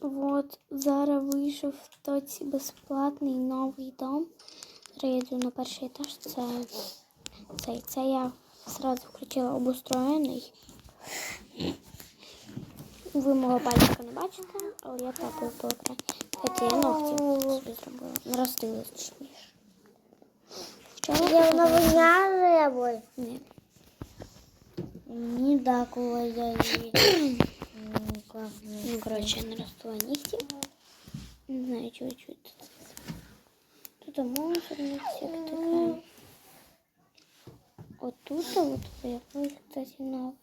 Вот, зараз вийшов тоці безплатний новий дом. Зараз я йду на перший етаж. Це цей. Це я зразу включила обустроєний. Ви мого пальчика не бачите, але я тапаю по екрані. Кстати, я ногті собі зробила. Наростила точніше. Я навиняла его. Ні. Не такого я видела. Ну, классно. Ну, коротше, я наростила нігті. Не знаю, чого чути це. Тут монстрник всяке таке. От тут от появилось, кстати, нове.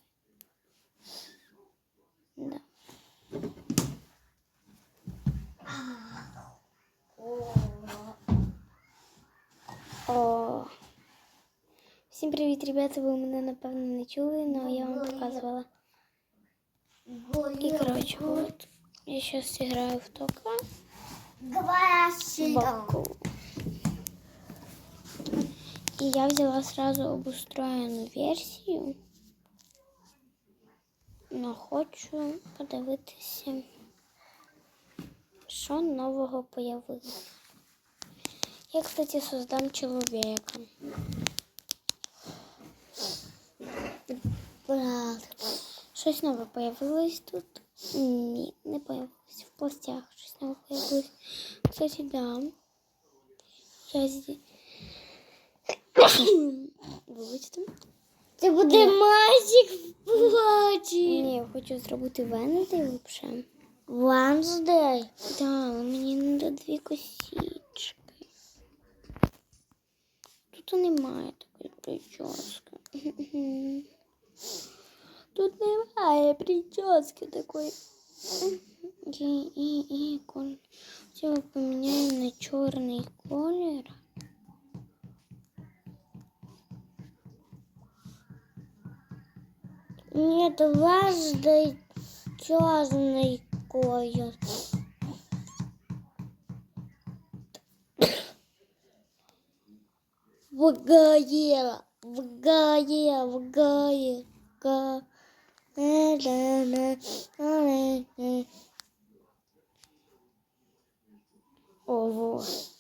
Да. О. Всім привіт, ребята. Ви мене напевно не чули, але я вам показувала. І коротше, от я зараз граю в тока. Говорящий дом. Баку. І я взяла сразу обустроєну версію. Но хочу подивитися, що нового появилось. Я, кстати, создам чоловіка. Брат. Щось нове появилось тут? Ні, не появилось. В пластях щось нове появилось. Кстати, да. Я. Вибачте. Це буде мальчик в платі. Ні, я хочу зробити Венди взагалі. Да, але мені треба дві косички. Тут немає такої прически. Тут немає прически такої. І, і, і, коль. Цього поміняємо на чорний колір. Нет, Wednesday черный колер. Вгае, вгае, вгае, га. Э, да, да, э, э. О, вот.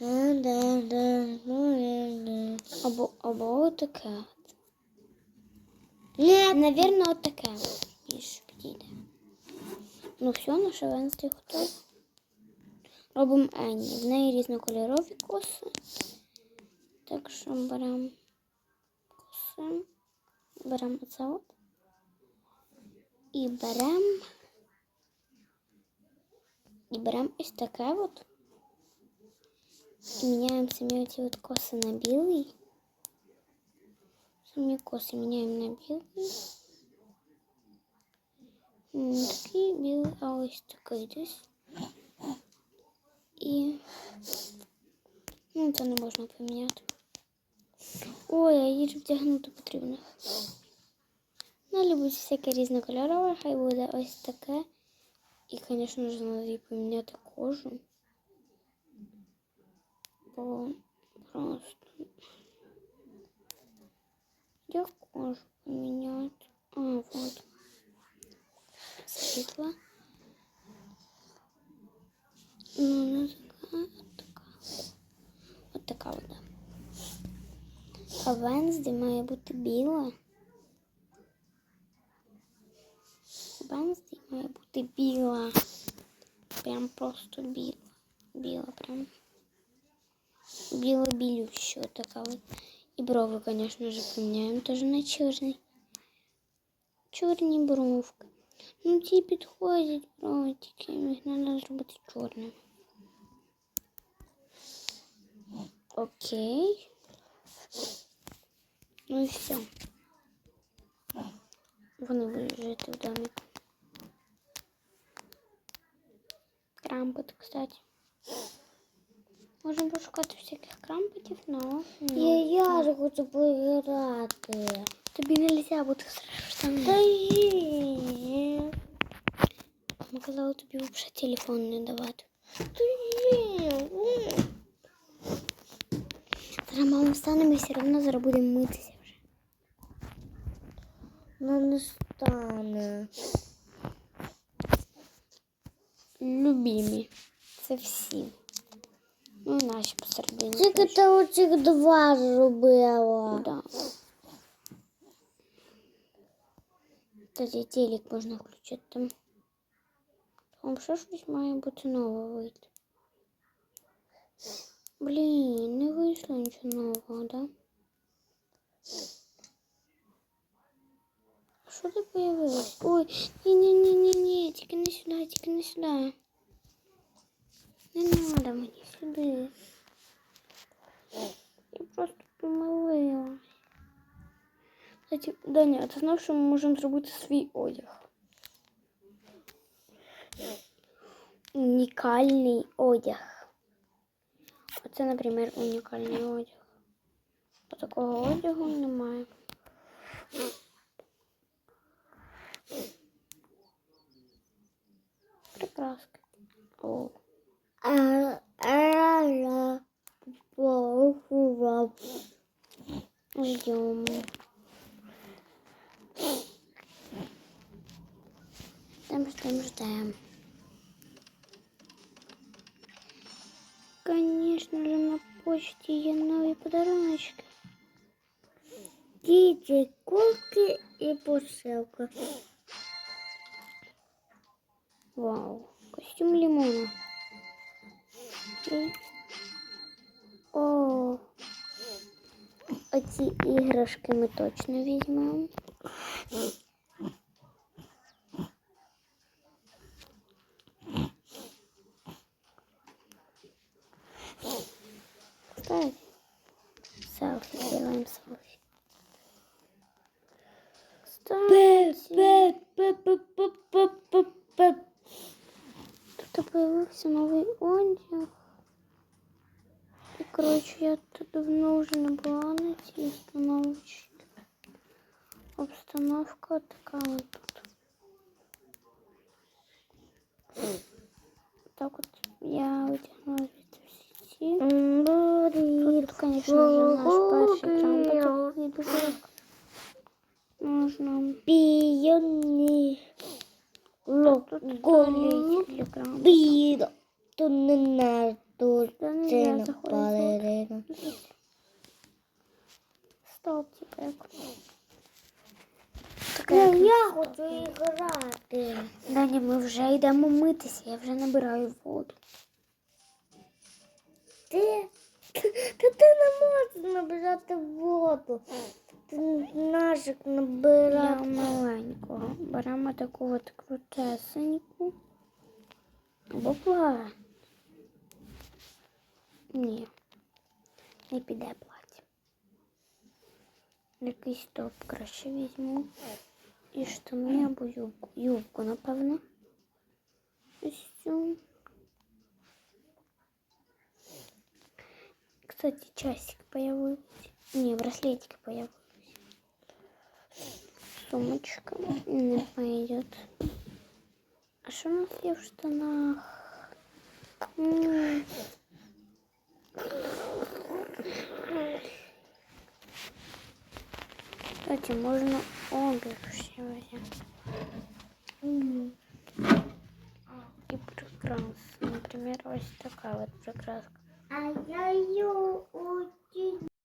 Э, да, да, ну, э, да. Або, або отаке. от. Нет, Навірно, отаке більше підійде. Ну все, наша Венсті готова. Робимо Енні. В неї різнокольорові коси. Так що беремо коси. Беремо оце от. І беремо. І беремо ось таке от. І міняємо самі оці от коси на білий. Самі коси міняємо на білий. Не такий білий, а ось такий десь. І ну, це не можна поміняти. Ой, а її ж вдягнути потрібно. Ну, любить всяке різнокольорове, хай буде ось таке. І, звісно ж, треба їй поміняти кожу. Бо просто. Як кожу поміняти? А, вот. Світла. Ну, не така, а така. От така вона. А Венсді має бути біла. Венсді має бути біла. Прям просто біла. Біла прям. Біло-білюща така от. І брови, звісно ж, поміняємо теж на чорний. Чорні бровки. Ну, ті підходять брови, тільки їх треба зробити чорними. Окей. Ну і все. Вони будуть жити в домі. Крампот, кстати. Можемо пошукати всяких крампотів, но я, ні. я ж хочу поіграти. тобі не можна бути страшним. Та ні. Ми казали тобі взагалі телефон не давати. Та ні. ні. Зараз мама встане, ми все одно зараз будемо митися вже. Ну, не стане. Любімі. Це всі. Ну, і наші посередині. Тільки теж. ти оцих два зробила. Да. Кстати, телек можна включити там. Там ще щось має бути нове вийти. Блін, не вийшло нічого нового, да? Що ти появилось? Ой, ні-ні-ні-ні-ні, тільки не сюди, тільки не сюди. Не надо мені сюди. Я просто помилилась. Кстати, Даня, а ти знав, що ми можемо зробити свій одяг? Унікальний одяг. Оце, наприклад, унікальний одяг. А такого одягу немає. Прекрасно. О. А, а, а, Ждем. Ждем, ждем, ждем. Конечно же, на почте є нові подаруночки. Діти, кульки і посилка. Вау, костюм лимона. І... О, оці іграшки ми точно візьмемо. Кстати, селфи, делаем селфи. Пе, Кстати, Тут появився новий одяг. І, коротше, я тут давно вже не була на цій установочці. Обстановка така от тут. Так от я витягнула звідси всі ці. Тут, звісно, вже наш перший трамп такий дуже Голі Біда. То не на то це балерина. Стопчик як. Ну, я хочу іграти. Даня, ми вже йдемо митися, я вже набираю воду. Ти? Та ти не можеш набирати воду. Ти ножик Для набирав. маленького. Беремо таку от крутесеньку. Або плаття. Ні. Не піде плаття. Якийсь топ краще візьму. І штани або юбку. Юбку, напевно. Ось цю. Кстати, часик появился. Не, браслетики появились. Сумочка не пойдет. А что у нас есть в штанах? М. Кстати, можно обе взять. И прекрасно. Например, вот такая вот прекраска. А я її